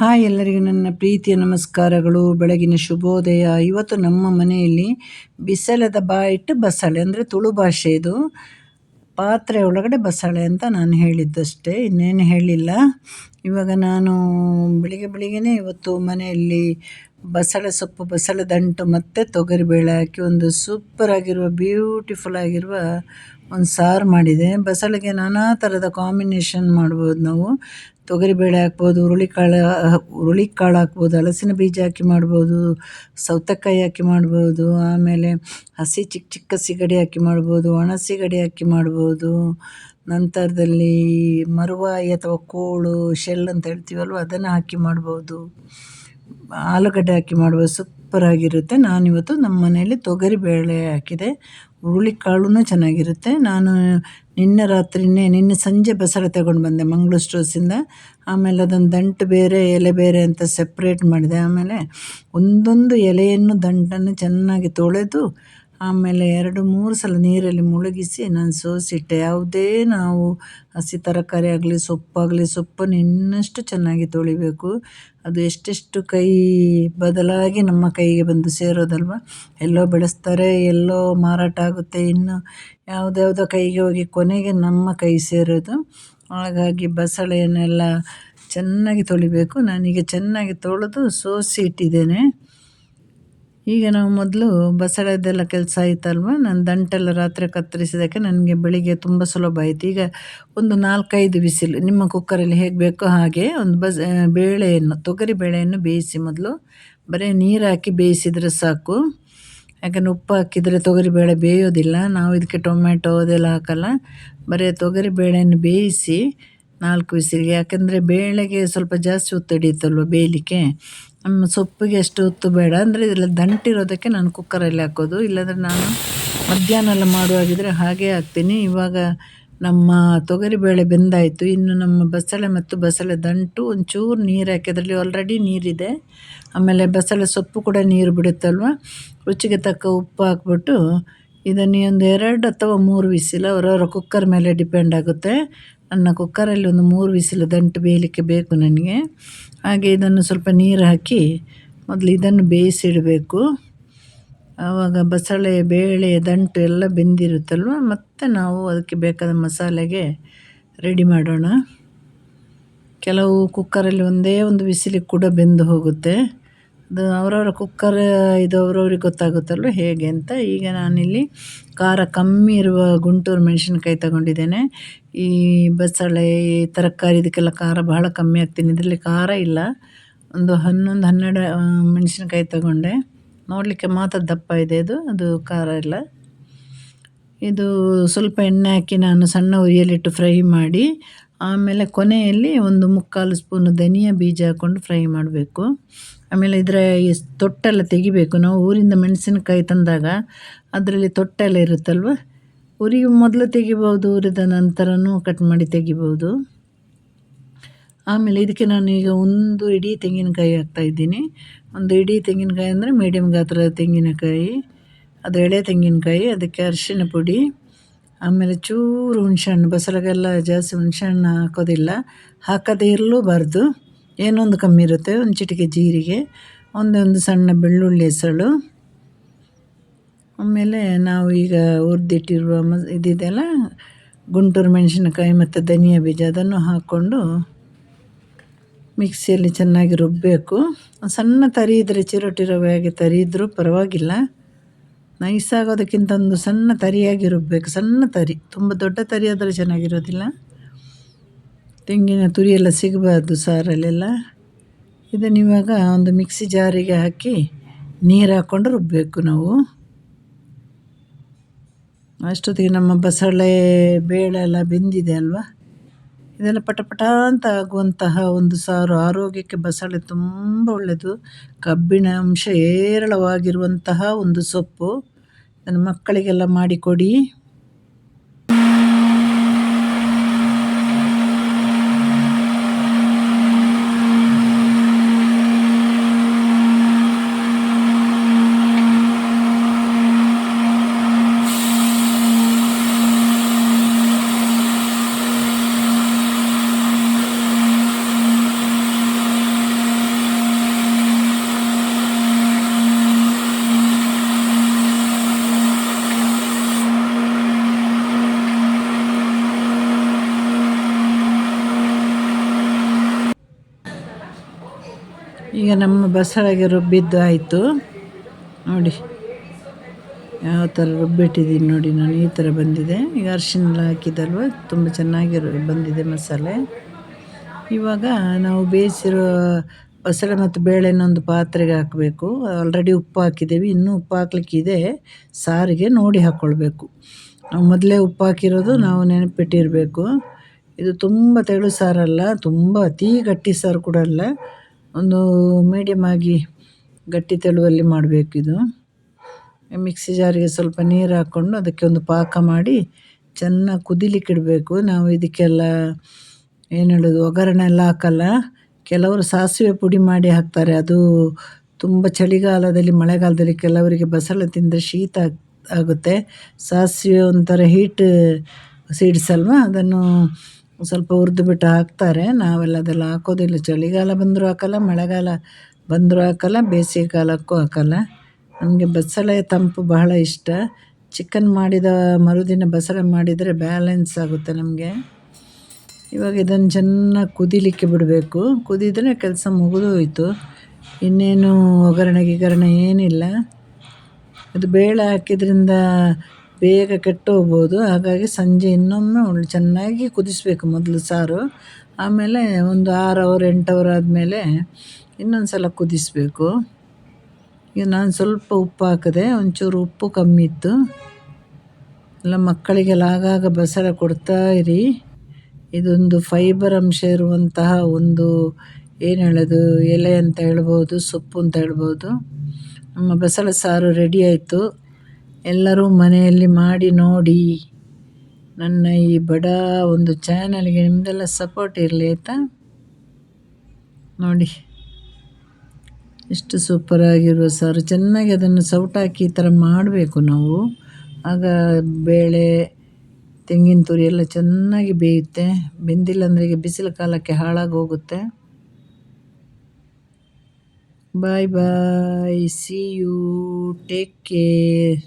Hi ಎಲ್ಲರಿಗೂ ನನ್ನ ಪ್ರೀತಿಯ ನಮಸ್ಕಾರಗಳು. ಬೆಳಗಿನ ಶುಭೋದಯ. ಇವತ್ತು ನಮ್ಮ ಮನೆಯಲ್ಲಿ ಬಿಸಲದ ಬಾಯಿಟ್ಟು ಬಸಳೆ, ಅಂದರೆ ತುಳು ಭಾಷೆ ಇದು. ಪಾತ್ರೆ ಒಳಗಡೆ ಬಸಳೆ ಅಂತ ನಾನು ಹೇಳಿದ್ದಷ್ಟೇ, ಇನ್ನೇನು ಹೇಳಿಲ್ಲ. ಇವಾಗ ನಾನು ಬೆಳಿಗ್ಗೆ ಬೆಳಿಗ್ಗೆನೇ ಇವತ್ತು ಮನೆಯಲ್ಲಿ ಬಸಳೆ ಸೊಪ್ಪು, ಬಸಳೆ ದಂಟು ಮತ್ತು ತೊಗರಿಬೇಳೆ ಹಾಕಿ ಒಂದು ಸೂಪರ್ ಆಗಿರುವ ಬ್ಯೂಟಿಫುಲ್ ಆಗಿರುವ ಒಂದು ಸಾರು ಮಾಡಿದೆ. ಬಸಳೆಗೆ ನಾನಾ ಥರದ ಕಾಂಬಿನೇಷನ್ ಮಾಡ್ಬೋದು ನಾವು. ತೊಗರಿಬೇಳೆ ಹಾಕ್ಬೋದು, ಹುರುಳಿಕಾಳು ಹುರುಳಿಕಾಳು ಹಾಕ್ಬೋದು, ಹಲಸಿನ ಬೀಜ ಹಾಕಿ ಮಾಡ್ಬೋದು, ಸೌತೆಕಾಯಿ ಹಾಕಿ ಮಾಡ್ಬೋದು, ಆಮೇಲೆ ಹಸಿ ಚಿಕ್ಕ ಚಿಕ್ಕ ಸಿಗಡಿ ಹಾಕಿ ಮಾಡ್ಬೋದು ಒಣ ಸಿಗಡಿ ಹಾಕಿ ಮಾಡ್ಬೋದು. ನಂತರದಲ್ಲಿ ಮರುವಾಯಿ ಅಥವಾ ಕೋಳು, ಶೆಲ್ ಅಂತ ಹೇಳ್ತೀವಲ್ವ, ಅದನ್ನು ಹಾಕಿ ಮಾಡ್ಬೋದು. ಆಲೂಗಡ್ಡೆ ಹಾಕಿ ಮಾಡ್ಬೋದು. ಸೂಪರಾಗಿರುತ್ತೆ. ನಾನಿವತ್ತು ನಮ್ಮ ಮನೆಯಲ್ಲಿ ತೊಗರಿಬೇಳೆ ಹಾಕಿದೆ. ಹುರುಳಿಕಾಳು ಚೆನ್ನಾಗಿರುತ್ತೆ. ನಾನು ನಿನ್ನೆ ರಾತ್ರಿಯೇ ನಿನ್ನೆ ಸಂಜೆ ಬಸಳೆ ತಗೊಂಡು ಬಂದೆ ಮಂಗಳೂರು ಸ್ಟೋರ್ಸಿಂದ. ಆಮೇಲೆ ಅದೊಂದು ದಂಟು ಬೇರೆ, ಎಲೆ ಬೇರೆ ಅಂತ ಸೆಪ್ರೇಟ್ ಮಾಡಿದೆ. ಆಮೇಲೆ ಒಂದೊಂದು ಎಲೆಯನ್ನು, ದಂಟನ್ನು ಚೆನ್ನಾಗಿ ತೊಳೆದು ಆಮೇಲೆ ಎರಡು, ಮೂರು ಸಲ ನೀರಲ್ಲಿ ಮುಳುಗಿಸಿ ನಾನು ಸೋಸಿಟ್ಟೆ. ಯಾವುದೇ ನಾವು ಹಸಿ ತರಕಾರಿ ಆಗಲಿ, ಸೊಪ್ಪಾಗಲಿ ಸೊಪ್ಪನ್ನು ಇನ್ನಷ್ಟು ಚೆನ್ನಾಗಿ ತೊಳಿಬೇಕು. ಅದು ಎಷ್ಟೆಷ್ಟು ಕೈ ಬದಲಾಗಿ ನಮ್ಮ ಕೈಗೆ ಬಂದು ಸೇರೋದಲ್ವ? ಎಲ್ಲೋ ಬೆಳೆಸ್ತಾರೆ, ಎಲ್ಲೋ ಮಾರಾಟ ಆಗುತ್ತೆ. ಇನ್ನು ಯಾವುದ್ಯಾವುದೋ ಕೈಗೆ ಹೋಗಿ ಕೊನೆಗೆ ನಮ್ಮ ಕೈ ಸೇರೋದು. ಹಾಗಾಗಿ ಬಸಳೆಯನ್ನೆಲ್ಲ ಚೆನ್ನಾಗಿ ತೊಳಿಬೇಕು. ನಾನೀಗ ಚೆನ್ನಾಗಿ ತೊಳೆದು ಸೋಸಿ ಇಟ್ಟಿದ್ದೇನೆ ಈಗ ನಾವು ಮೊದಲು ಬಸಳೆದೆಲ್ಲ ಕೆಲಸ ಆಯ್ತಲ್ವ? ನಾನು ದಂಟೆಲ್ಲ ರಾತ್ರಿ ಕತ್ತರಿಸಿದಕ್ಕೆ ನನಗೆ ಬೆಳಿಗ್ಗೆ ತುಂಬ ಸುಲಭ ಆಯಿತು. ಈಗ ಒಂದು ನಾಲ್ಕೈದು ಬಿಸಿಲು, ನಿಮ್ಮ ಕುಕ್ಕರಲ್ಲಿ ಹೇಗೆ ಬೇಕೋ ಹಾಗೆ ಒಂದು ಬಸ್ ಬೇಳೆಯನ್ನು, ತೊಗರಿ ಬೇಳೆಯನ್ನು ಬೇಯಿಸಿ ಮೊದಲು. ಬರೀ ನೀರು ಹಾಕಿ ಬೇಯಿಸಿದರೆ ಸಾಕು. ಯಾಕಂದರೆ ಉಪ್ಪು ಹಾಕಿದರೆ ತೊಗರಿ ಬೇಳೆ ಬೇಯೋದಿಲ್ಲ. ನಾವು ಇದಕ್ಕೆ ಟೊಮೆಟೊ ಅದೆಲ್ಲ ಹಾಕಲ್ಲ. ಬರೀ ತೊಗರಿ ಬೇಳೆಯನ್ನು ಬೇಯಿಸಿ ನಾಲ್ಕು ಬಿಸಿಲಿಗೆ, ಯಾಕಂದರೆ ಬೇಳೆಗೆ ಸ್ವಲ್ಪ ಜಾಸ್ತಿ ಒತ್ತು ಬೇಯಲಿಕ್ಕೆ? ಸೊಪ್ಪಿಗೆ ಎಷ್ಟು ಹೊತ್ತು ಬೇಡ. ಅಂದರೆ ಇದರಲ್ಲಿ ದಂಟಿರೋದಕ್ಕೆ ನಾನು ಕುಕ್ಕರಲ್ಲಿ ಹಾಕೋದು. ಇಲ್ಲಾಂದರೆ ನಾನು ಮಧ್ಯಾಹ್ನ ಎಲ್ಲ ಮಾಡುವಾಗಿದ್ದರೆ ಹಾಗೇ ಹಾಕ್ತೀನಿ. ಇವಾಗ ನಮ್ಮ ತೊಗರಿಬೇಳೆ ಬೆಂದಾಯಿತು. ಇನ್ನು ನಮ್ಮ ಬಸಳೆ ಮತ್ತು ಬಸಳೆ ದಂಟು ಒಂಚೂರು ನೀರು ಹಾಕಿ, ಅದರಲ್ಲಿ ಆಲ್ರೆಡಿ ನೀರಿದೆ. ಆಮೇಲೆ ಬಸಳೆ ಸೊಪ್ಪು ಕೂಡ ನೀರು ಬಿಡುತ್ತಲ್ವ? ರುಚಿಗೆ ತಕ್ಕ ಉಪ್ಪು ಹಾಕ್ಬಿಟ್ಟು ಇದನ್ನು ಒಂದು ಎರಡು ಅಥವಾ ಮೂರು ವಿಸಿಲ್ ಅವರವರ ಕುಕ್ಕರ್ ಮೇಲೆ ಡಿಪೆಂಡ್ ಆಗುತ್ತೆ. ನನ್ನ ಕುಕ್ಕರಲ್ಲಿ ಒಂದು ಮೂರು ವಿಸಿಲು ದಂಟು ಬೇಯಲಿಕ್ಕೆ ಬೇಕು ನನಗೆ. ಹಾಗೆ ಇದನ್ನು ಸ್ವಲ್ಪ ನೀರು ಹಾಕಿ ಮೊದಲು ಇದನ್ನು ಬೇಯಿಸಿಡಬೇಕು. ಆವಾಗ ಬಸಳೆ, ಬೇಳೆ, ದಂಟು ಎಲ್ಲ ಬೆಂದಿರುತ್ತಲ್ವ? ಮತ್ತು ನಾವು ಅದಕ್ಕೆ ಬೇಕಾದ ಮಸಾಲೆಗೆ ರೆಡಿ ಮಾಡೋಣ. ಕೆಲವು ಕುಕ್ಕರಲ್ಲಿ ಒಂದೇ ಒಂದು ವಿಸಿಲಿಗೆ ಕೂಡ ಬೆಂದು ಹೋಗುತ್ತೆ. ಅದು ಅವರವರ ಕುಕ್ಕರ್ ಇದು ಅವ್ರವ್ರಿಗೆ ಗೊತ್ತಾಗುತ್ತಲ್ವ ಹೇಗೆ ಅಂತ. ಈಗ ನಾನಿಲ್ಲಿ ಖಾರ ಕಮ್ಮಿ ಇರುವ ಗುಂಟೂರು ಮೆಣಸಿನ್ಕಾಯಿ ತಗೊಂಡಿದ್ದೇನೆ. ಈ ಬಸಳೆ, ಈ ತರಕಾರಿ ಇದಕ್ಕೆಲ್ಲ ಖಾರ ಬಹಳ ಕಮ್ಮಿ ಆಗ್ತೀನಿ ಇದರಲ್ಲಿ ಖಾರ ಇಲ್ಲ. ಒಂದು ಹನ್ನೊಂದು, ಹನ್ನೆರಡು ಮೆಣಸಿನ್ಕಾಯಿ ತಗೊಂಡೆ. ನೋಡಲಿಕ್ಕೆ ಮಾತ್ರ ದಪ್ಪ ಇದೆ ಅದು. ಅದು ಖಾರ ಇಲ್ಲ. ಇದು ಸ್ವಲ್ಪ ಎಣ್ಣೆ ಹಾಕಿ ನಾನು ಸಣ್ಣ ಉರಿಯಲ್ಲಿಟ್ಟು ಫ್ರೈ ಮಾಡಿ, ಆಮೇಲೆ ಕೊನೆಯಲ್ಲಿ ಒಂದು ಮುಕ್ಕಾಲು ಸ್ಪೂನು ಧನಿಯಾ ಬೀಜ ಹಾಕ್ಕೊಂಡು ಫ್ರೈ ಮಾಡಬೇಕು. ಆಮೇಲೆ ಇದರ ತೊಟ್ಟೆಲ್ಲ ತೆಗಿಬೇಕು. ನಾವು ಊರಿಂದ ಮೆಣಸಿನಕಾಯಿ ತಂದಾಗ ಅದರಲ್ಲಿ ತೊಟ್ಟೆಲ್ಲ ಇರುತ್ತಲ್ವ? ಉರಿ ಮೊದಲು ತೆಗಿಬೋದು ಊರಿದ ನಂತರನೂ ಕಟ್ ಮಾಡಿ ತೆಗಿಬೋದು ಆಮೇಲೆ ಇದಕ್ಕೆ ನಾನು ಈಗ ಒಂದು ಇಡೀ ತೆಂಗಿನಕಾಯಿ ಹಾಕ್ತಾಯಿದ್ದೀನಿ ಒಂದು ಇಡೀ ತೆಂಗಿನಕಾಯಿ ಅಂದರೆ ಮೀಡಿಯಮ್ ಗಾತ್ರದ ತೆಂಗಿನಕಾಯಿ, ಅದು ಎಳೆ ತೆಂಗಿನಕಾಯಿ, ಅದಕ್ಕೆ ಅರಿಶಿಣ ಪುಡಿ, ಆಮೇಲೆ ಚೂರು ಹುಣ್ಸೆಹಣ್ಣು, ಬಸಳೆಗೆಲ್ಲ ಜಾಸ್ತಿ ಹುಣ್ಸೆಹಣ್ಣು ಹಾಕೋದಿಲ್ಲ. ಹಾಕದೇ ಇರಲೂಬಾರ್ದು. ಏನೊಂದು ಕಮ್ಮಿ ಇರುತ್ತೆ, ಒಂದು ಚಿಟಿಕೆ ಜೀರಿಗೆ ಒಂದೊಂದು ಸಣ್ಣ ಬೆಳ್ಳುಳ್ಳಿ ಹೆಸಳು. ಆಮೇಲೆ ನಾವು ಈಗ ಹುರಿದಿಟ್ಟಿರುವ ಮ ಇದಿದೆಯಲ್ಲ ಗುಂಟೂರು ಮೆಣಸಿನಕಾಯಿ ಮತ್ತು ಧನಿಯಾ ಬೀಜ, ಅದನ್ನು ಹಾಕ್ಕೊಂಡು ಮಿಕ್ಸಿಯಲ್ಲಿ ಚೆನ್ನಾಗಿ ರುಬ್ಬಬೇಕು ಸಣ್ಣ ತರಿ ಇದ್ದರೆ ಚಿರೋಟಿ ರವೆ ಹಾಗೆ ತರಿ ಇದ್ದರೂ ಪರವಾಗಿಲ್ಲ. ನೈಸ್ ಆಗೋದಕ್ಕಿಂತ ಒಂದು ಸಣ್ಣ ತರಿಯಾಗಿ ರುಬ್ಬಬೇಕು ಸಣ್ಣ ತರಿ. ತುಂಬ ದೊಡ್ಡ ತರಿ ಆದರೆ ಚೆನ್ನಾಗಿರೋದಿಲ್ಲ. ತೆಂಗಿನ ತುರಿಯೆಲ್ಲ ಸಿಗಬಾರ್ದು ಸಾರಲ್ಲೆಲ್ಲ ಇದನ್ನು ಇವಾಗ ಒಂದು ಮಿಕ್ಸಿ ಜಾರಿಗೆ ಹಾಕಿ ನೀರು ಹಾಕ್ಕೊಂಡು ರುಬ್ಬಬೇಕು ನಾವು. ಅಷ್ಟೊತ್ತಿಗೆ ನಮ್ಮ ಬಸಳೆ ಬೇಳೆ ಎಲ್ಲ ಬೆಂದಿದೆ ಅಲ್ವಾ? ಇದೆಲ್ಲ ಪಟ ಪಟ ಅಂತ ಆಗುವಂತಹ ಒಂದು ಸಾರು. ಆರೋಗ್ಯಕ್ಕೆ ಬಸಳೆ ತುಂಬ ಒಳ್ಳೆಯದು ಕಬ್ಬಿಣ ಅಂಶ ಹೇರಳವಾಗಿರುವಂತಹ ಒಂದು ಸೊಪ್ಪು. ನನ್ನ ಮಕ್ಕಳಿಗೆಲ್ಲ ಮಾಡಿಕೊಡಿ ಈಗ ನಮ್ಮ ಬಸಳೆಗೆ ರುಬ್ಬಿದ್ದು ಆಯಿತು ನೋಡಿ, ಯಾವ ಥರ ರುಬ್ಬಿಟ್ಟಿದ್ದೀನಿ ನೋಡಿ ನಾನು, ಈ ಥರ ಬಂದಿದೆ. ಈಗ ಅರ್ಶಿನ ಹಾಕಿದಲ್ವ ತುಂಬ ಚೆನ್ನಾಗಿ ಬಂದಿದೆ ಮಸಾಲೆ. ಇವಾಗ ನಾವು ಬೇಯಿಸಿರೋ ಬಸಳೆ ಮತ್ತು ಬೇಳೆನೊಂದು ಪಾತ್ರೆಗೆ ಹಾಕಬೇಕು. ಆಲ್ರೆಡಿ ಉಪ್ಪು ಹಾಕಿದ್ದೀವಿ. ಇನ್ನೂ ಉಪ್ಪು ಹಾಕ್ಲಿಕ್ಕಿದೆ ಸಾರಿಗೆ ನೋಡಿ ಹಾಕ್ಕೊಳ್ಬೇಕು. ನಾವು ಮೊದಲೇ ಉಪ್ಪು ಹಾಕಿರೋದು ನಾವು ನೆನಪಿಟ್ಟಿರಬೇಕು. ಇದು ತುಂಬ ತೆಳು ಸಾರಲ್ಲ, ತುಂಬ ಅತೀ ಗಟ್ಟಿ ಸಾರು ಕೂಡ ಅಲ್ಲ. ಒಂದು ಮೀಡಿಯಮ್ ಆಗಿ ಗಟ್ಟಿ ತೆಳುವಲ್ಲಿ ಮಾಡಬೇಕು ಇದು. ಮಿಕ್ಸಿ ಜಾರಿಗೆ ಸ್ವಲ್ಪ ನೀರು ಹಾಕ್ಕೊಂಡು ಅದಕ್ಕೆ ಒಂದು ಪಾಕ ಮಾಡಿ ಚೆನ್ನಾಗಿ ಕುದಿಲಿಕ್ಕೆ ಇಡಬೇಕು. ನಾವು ಇದಕ್ಕೆಲ್ಲ ಏನು ಹೇಳೋದು, ಒಗ್ಗರಣೆ ಎಲ್ಲ ಹಾಕಲ್ಲ. ಕೆಲವರು ಸಾಸಿವೆ ಪುಡಿ ಮಾಡಿ ಹಾಕ್ತಾರೆ. ಅದು ತುಂಬ ಚಳಿಗಾಲದಲ್ಲಿ, ಮಳೆಗಾಲದಲ್ಲಿ ಕೆಲವರಿಗೆ ಬಸಳೆ ತಿಂದರೆ ಶೀತ ಆಗುತ್ತೆ. ಸಾಸಿವೆ ಒಂಥರ ಹೀಟ್ ಸೀಡ್ಸ್ ಅಲ್ವಾ? ಅದನ್ನು ಸ್ವಲ್ಪ ಹುರಿದು ಬಿಟ್ಟು ಹಾಕ್ತಾರೆ. ನಾವೆಲ್ಲ ಅದೆಲ್ಲ ಹಾಕೋದಿಲ್ಲ ಚಳಿಗಾಲ ಬಂದರೂ ಹಾಕಲ್ಲ, ಮಳೆಗಾಲ ಬಂದರೂ ಹಾಕಲ್ಲ ಬೇಸಿಗೆ ಕಾಲಕ್ಕೂ ಹಾಕಲ್ಲ. ನಮಗೆ ಬಸಳೆ ತಂಪು ಬಹಳ ಇಷ್ಟ. ಚಿಕನ್ ಮಾಡಿದ ಮರುದಿನ ಬಸಳೆ ಮಾಡಿದರೆ ಬ್ಯಾಲೆನ್ಸ್ ಆಗುತ್ತೆ ನಮಗೆ. ಇವಾಗ ಇದನ್ನು ಚೆನ್ನಾಗಿ ಕುದಿಲಿಕ್ಕೆ ಬಿಡಬೇಕು. ಕುದಿದರೆ ಕೆಲಸ ಮುಗಿದು ಹೋಯಿತು ಇನ್ನೇನು ಒಗ್ಗರಣೆ ಗಿಗರಣೆ ಏನಿಲ್ಲ. ಅದು ಬೇಳೆ ಹಾಕಿದ್ರಿಂದ ಬೇಗ ಕೆಟ್ಟು ಹೋಗ್ಬೋದು ಹಾಗಾಗಿ ಸಂಜೆ ಇನ್ನೊಮ್ಮೆ ಒಳ್ಳೆ ಚೆನ್ನಾಗಿ ಕುದಿಸಬೇಕು ಮೊದಲು ಸಾರು. ಆಮೇಲೆ ಒಂದು ಆರು ಅವರ್ ಎಂಟು ಅವರ್ ಆದಮೇಲೆ ಇನ್ನೊಂದು ಸಲ ಕುದಿಸಬೇಕು. ಈಗ ನಾನು ಸ್ವಲ್ಪ ಉಪ್ಪು ಹಾಕಿದೆ ಒಂಚೂರು ಉಪ್ಪು ಕಮ್ಮಿ ಇತ್ತು. ಎಲ್ಲ ಮಕ್ಕಳಿಗೆಲ್ಲ ಆಗಾಗ ಬಸಳೆ ಕೊಡ್ತಾ ಇರಿ. ಇದೊಂದು ಫೈಬರ್ ಅಂಶ ಇರುವಂತಹ ಒಂದು ಏನು ಹೇಳೋದು? ಎಲೆ ಅಂತ ಹೇಳ್ಬೋದು, ಸೊಪ್ಪು ಅಂತ ಹೇಳ್ಬೋದು. ನಮ್ಮ ಬಸಳೆ ಸಾರು ರೆಡಿ ಆಯಿತು. ಎಲ್ಲರೂ ಮನೆಯಲ್ಲಿ ಮಾಡಿ ನೋಡಿ. ನನ್ನ ಈ ಬಡ ಒಂದು ಚಾನಲ್ಗೆ ನಿಮ್ಮದೆಲ್ಲ ಸಪೋರ್ಟ್ ಇರಲಿ ಆಯಿತಾ? ನೋಡಿ. ಎಷ್ಟು ಸೂಪರಾಗಿರುವ ಸಾರು. ಚೆನ್ನಾಗಿ ಅದನ್ನು ಸೌಟಾಕಿ ಈ ಥರ ಮಾಡಬೇಕು ನಾವು. ಆಗ ಬೇಳೆ, ತೆಂಗಿನ ತುರಿ ಎಲ್ಲ ಚೆನ್ನಾಗಿ ಬೇಯುತ್ತೆ. ಬೆಂದಿಲ್ಲ ಅಂದರೆ ಈಗ ಬಿಸಿಲು ಕಾಲಕ್ಕೆ ಹಾಳಾಗಿ ಹೋಗುತ್ತೆ. Bye bye see you take care